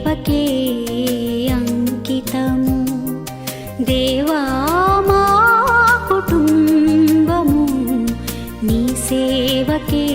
సేవకే అంకితము. దేవా మా కుటుంబము నీ సేవకే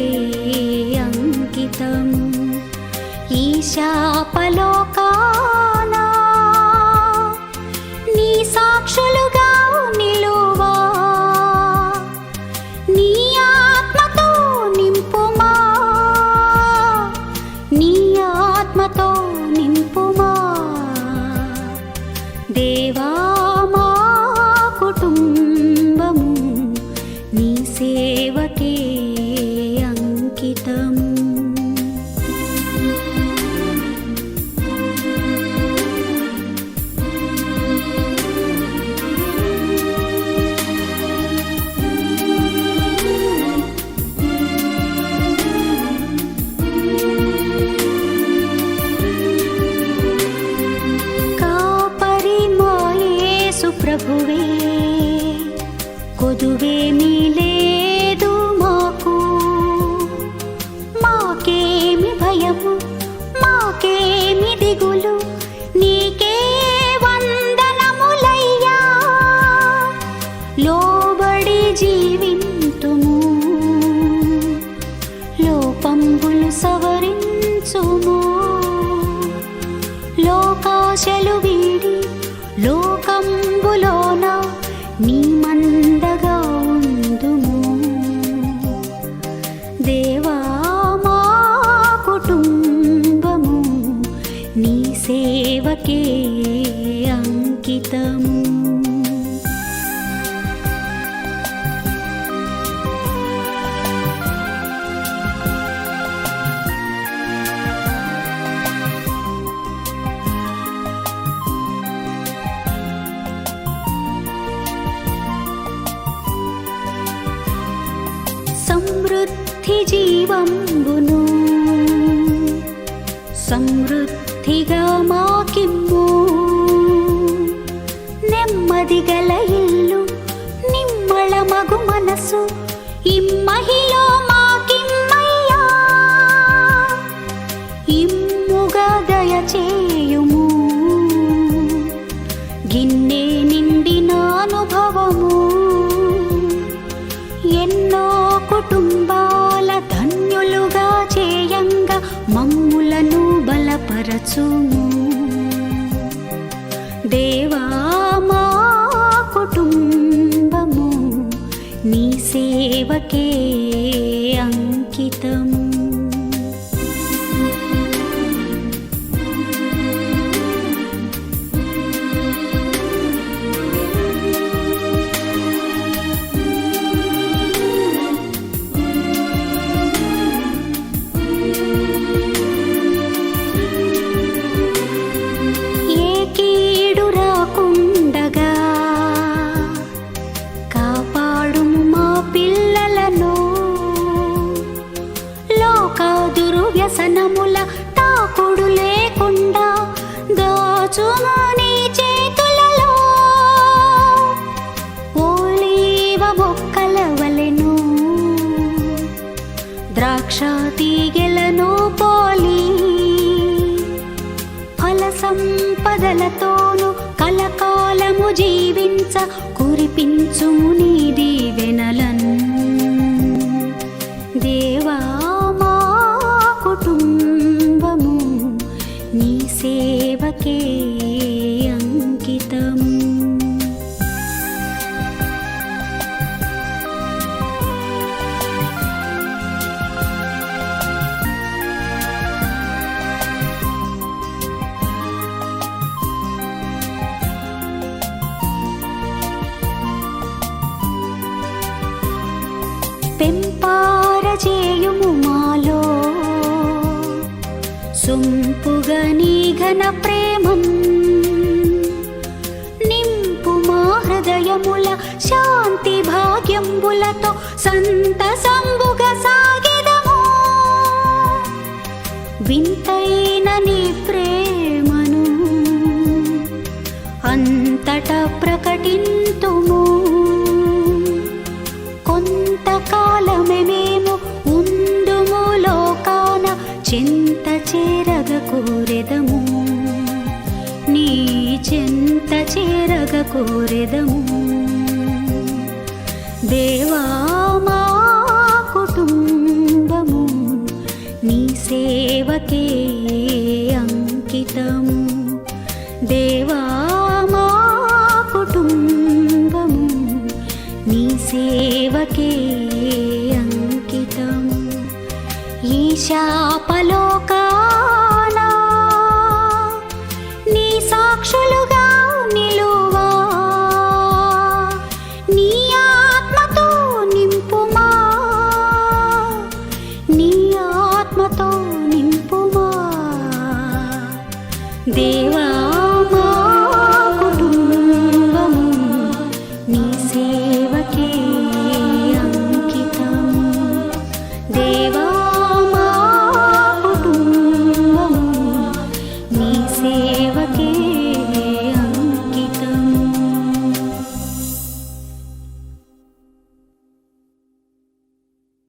ప్రభువే కొదువేమీ లేదు మాకు. మాకేమి భయము మాకేమి దిగులు నీకే వందనములయ్యా. లోబడి జీవింతుము లోపంబులు సవ జీవంబును. సమృద్ధిగా మాకిమ్ము. నెమ్మది గల ఇల్లు నిమ్మళ మగు మనసు ఇమ్మహిలో సేవకే అంకితం. జీవించ కురిపించు నీ దీవెనలను. చేయుము మాలో. సొంపుగా నీ ఘన ప్రేమం నింపు మా హృదయముల శాంతి భాగ్యంబులతో సంతసంబుగా సాగిదము. వింతైన నీ ప్రేమను అంతట ప్రకటింతుము. కొంతకాలమే చింత చేరగ కోరెదము. చేరగ కోరెదము. దేవా మా కుటుంబము నీ సేవకే అంకితము. దేవా మా కుటుంబము నీ సేవకే శాపలోకానా. నీ సాక్షులుగా నిలువా. నీ ఆత్మతో నింపుమా. నీ ఆత్మతో నింపుమా. దేవా